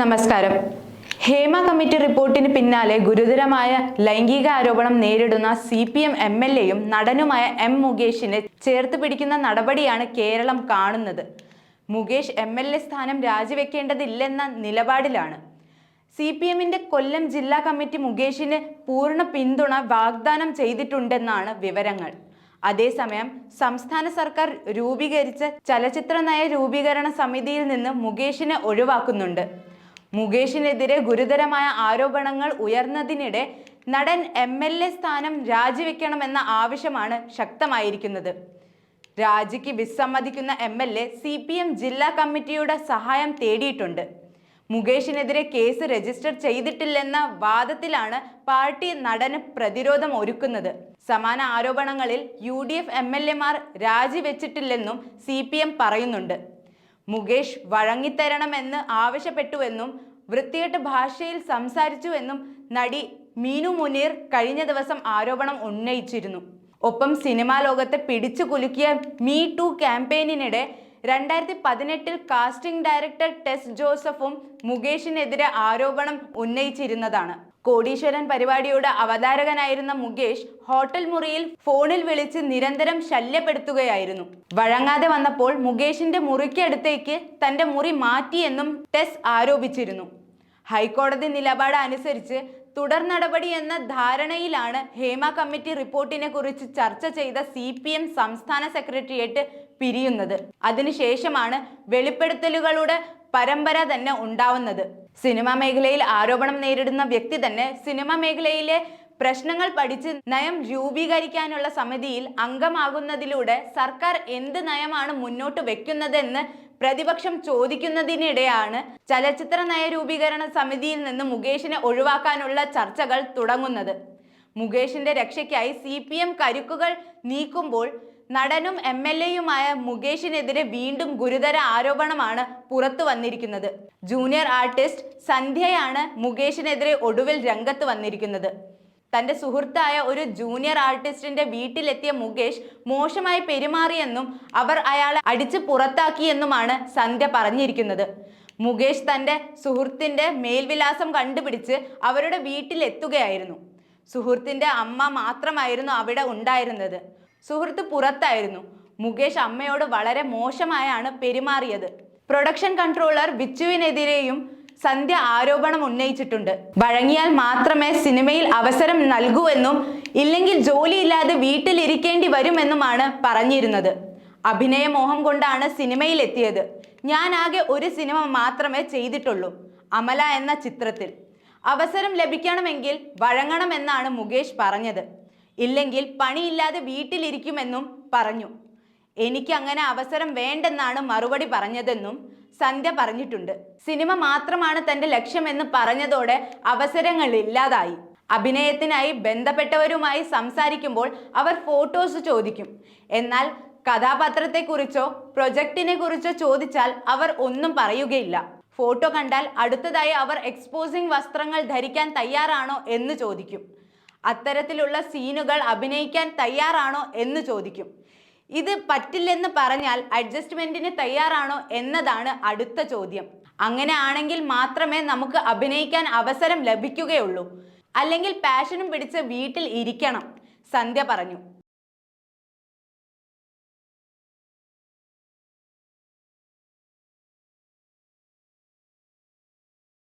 നമസ്കാരം. ഹേമ കമ്മിറ്റി റിപ്പോർട്ടിന് പിന്നാലെ ഗുരുതരമായ ലൈംഗിക ആരോപണം നേരിടുന്ന C P M M L എയും നടനുമായ എം മുകേഷിനെ ചേർത്ത് പിടിക്കുന്ന നടപടിയാണ് കേരളം കാണുന്നത്. മുകേഷ് എം എൽ എ സ്ഥാനം രാജിവെക്കേണ്ടതില്ലെന്ന നിലപാടിലാണ്. സി പി എമ്മിന്റെ കൊല്ലം ജില്ലാ കമ്മിറ്റി മുകേഷിന് പൂർണ പിന്തുണ വാഗ്ദാനം ചെയ്തിട്ടുണ്ടെന്നാണ് വിവരങ്ങൾ. അതേസമയം സംസ്ഥാന സർക്കാർ രൂപീകരിച്ച ചലച്ചിത്ര നയ രൂപീകരണ സമിതിയിൽ നിന്ന് മുകേഷിനെ ഒഴിവാക്കുന്നുണ്ട്. മുകേഷിനെതിരെ ഗുരുതരമായ ആരോപണങ്ങൾ ഉയർന്നതിനിടെ നടൻ എം എൽ എ സ്ഥാനം രാജിവെക്കണമെന്ന ആവശ്യമാണ് ശക്തമായിരിക്കുന്നത്. രാജിക്ക് വിസമ്മതിക്കുന്ന M L A C P M ജില്ലാ കമ്മിറ്റിയുടെ സഹായം തേടിയിട്ടുണ്ട്. മുകേഷിനെതിരെ കേസ് രജിസ്റ്റർ ചെയ്തിട്ടില്ലെന്ന വാദത്തിലാണ് പാർട്ടി നടന് പ്രതിരോധം ഒരുക്കുന്നത്. സമാന ആരോപണങ്ങളിൽ U D F M L എമാർ രാജിവെച്ചിട്ടില്ലെന്നും സി പി എം പറയുന്നുണ്ട്. മുകേഷ് വഴങ്ങിത്തരണമെന്ന് ആവശ്യപ്പെട്ടുവെന്നും വൃത്തികെട്ട ഭാഷയിൽ സംസാരിച്ചു എന്നും നടി മീനു മുനീർ കഴിഞ്ഞ ദിവസം ആരോപണം ഉന്നയിച്ചിരുന്നു. ഒപ്പം സിനിമാ ലോകത്തെ പിടിച്ചു കുലുക്കിയ മീ ടു ക്യാമ്പയിനിനിടെ രണ്ടായിരത്തി പതിനെട്ടിൽ കാസ്റ്റിംഗ് ഡയറക്ടർ ടെസ് ജോസഫും മുകേഷിനെതിരെ ആരോപണം ഉന്നയിച്ചിരുന്നതാണ്. കോടീശ്വരൻ പരിപാടിയുടെ അവതാരകനായിരുന്ന മുകേഷ് ഹോട്ടൽ മുറിയിൽ ഫോണിൽ വിളിച്ച് നിരന്തരം ശല്യപ്പെടുത്തുകയായിരുന്നു. വഴങ്ങാതെ വന്നപ്പോൾ മുകേഷിന്റെ മുറിക്കടുത്തേക്ക് തന്റെ മുറി മാറ്റിയെന്നും ടെസ് ആരോപിച്ചിരുന്നു. ഹൈക്കോടതി നിലപാട് അനുസരിച്ച് തുടർ നടപടി എന്ന ധാരണയിലാണ് ഹേമ കമ്മിറ്റി റിപ്പോർട്ടിനെ കുറിച്ച് ചർച്ച ചെയ്ത സി സംസ്ഥാന സെക്രട്ടേറിയറ്റ് പിരിയുന്നത്. അതിനുശേഷമാണ് വെളിപ്പെടുത്തലുകളുടെ പരമ്പര തന്നെ ഉണ്ടാവുന്നത്. സിനിമാ മേഖലയിൽ ആരോപണം നേരിടുന്ന വ്യക്തി തന്നെ സിനിമാ മേഖലയിലെ പ്രശ്നങ്ങൾ പഠിച്ച് നയം രൂപീകരിക്കാനുള്ള സമിതിയിൽ അംഗമാകുന്നതിലൂടെ സർക്കാർ എന്ത് നയമാണ് മുന്നോട്ട് വെക്കുന്നതെന്ന് പ്രതിപക്ഷം ചോദിക്കുന്നതിനിടെയാണ് ചലച്ചിത്ര നയ രൂപീകരണ സമിതിയിൽ നിന്ന് മുകേഷിനെ ഒഴിവാക്കാനുള്ള ചർച്ചകൾ തുടങ്ങുന്നത്. മുകേഷിന്റെ രക്ഷയ്ക്കായി സി പി എം കരുക്കുകൾ നീക്കുമ്പോൾ നടനും എം എൽ എയുമായ മുകേഷിനെതിരെ വീണ്ടും ഗുരുതര ആരോപണമാണ് പുറത്തു വന്നിരിക്കുന്നത്. ജൂനിയർ ആർട്ടിസ്റ്റ് സന്ധ്യയാണ് മുകേഷിനെതിരെ ഒടുവിൽ രംഗത്ത് വന്നിരിക്കുന്നത്. തന്റെ സുഹൃത്തായ ഒരു ജൂനിയർ ആർട്ടിസ്റ്റിന്റെ വീട്ടിലെത്തിയ മുകേഷ് മോശമായി പെരുമാറിയെന്നും അവർ അയാളെ അടിച്ചു പുറത്താക്കിയെന്നുമാണ് സന്ധ്യ പറഞ്ഞിരിക്കുന്നത്. മുകേഷ് തന്റെ സുഹൃത്തിന്റെ മേൽവിലാസം കണ്ടുപിടിച്ച് അവരുടെ വീട്ടിലെത്തുകയായിരുന്നു. സുഹൃത്തിന്റെ അമ്മ മാത്രമായിരുന്നു അവിടെ ഉണ്ടായിരുന്നത്. സുഹൃത്ത് പുറത്തായിരുന്നു. മുകേഷ് അമ്മയോട് വളരെ മോശമായാണ് പെരുമാറിയത്. പ്രൊഡക്ഷൻ കൺട്രോളർ ബിച്ചുവിനെതിരെയും സന്ധ്യ ആരോപണം ഉന്നയിച്ചിട്ടുണ്ട്. വഴങ്ങിയാൽ മാത്രമേ സിനിമയിൽ അവസരം നൽകൂ ഇല്ലെങ്കിൽ ജോലിയില്ലാതെ വീട്ടിലിരിക്കേണ്ടി വരുമെന്നുമാണ് പറഞ്ഞിരുന്നത്. അഭിനയ മോഹം കൊണ്ടാണ് സിനിമയിൽ എത്തിയത് ഞാൻ ആകെ ഒരു സിനിമ മാത്രമേ ചെയ്തിട്ടുള്ളൂ. അമല എന്ന ചിത്രത്തിൽ. അവസരം ലഭിക്കണമെങ്കിൽ വഴങ്ങണമെന്നാണ് മുകേഷ് പറഞ്ഞത്. ഇല്ലെങ്കിൽ പണിയില്ലാതെ വീട്ടിലിരിക്കുമെന്നും പറഞ്ഞു. എനിക്ക് അങ്ങനെ അവസരം വേണ്ടെന്നാണ് മറുപടി പറഞ്ഞതെന്നും സന്ധ്യ പറഞ്ഞിട്ടുണ്ട്. സിനിമ മാത്രമാണ് തന്റെ ലക്ഷ്യമെന്ന് പറഞ്ഞതോടെ അവസരങ്ങൾ ഇല്ലാതായി. അഭിനയത്തിനായി ബന്ധപ്പെട്ടവരുമായി സംസാരിക്കുമ്പോൾ അവർ ഫോട്ടോസ് ചോദിക്കും. എന്നാൽ കഥാപാത്രത്തെക്കുറിച്ചോ പ്രൊജക്റ്റിനെ കുറിച്ചോ ചോദിച്ചാൽ അവർ ഒന്നും പറയുകയില്ല. ഫോട്ടോ കണ്ടാൽ അടുത്തതായി അവർ എക്സ്പോസിംഗ് വസ്ത്രങ്ങൾ ധരിക്കാൻ തയ്യാറാണോ എന്ന് ചോദിക്കും. അത്തരത്തിലുള്ള സീനുകൾ അഭിനയിക്കാൻ തയ്യാറാണോ എന്ന് ചോദിക്കും. ഇത് പറ്റില്ലെന്ന് പറഞ്ഞാൽ അഡ്ജസ്റ്റ്മെന്റിന് തയ്യാറാണോ എന്നതാണ് അടുത്ത ചോദ്യം. അങ്ങനെ ആണെങ്കിൽ മാത്രമേ നമുക്ക് അഭിനയിക്കാൻ അവസരം ലഭിക്കുകയുള്ളൂ. അല്ലെങ്കിൽ പാഷനും പിടിച്ച് വീട്ടിൽ ഇരിക്കണം സന്ധ്യ പറഞ്ഞു.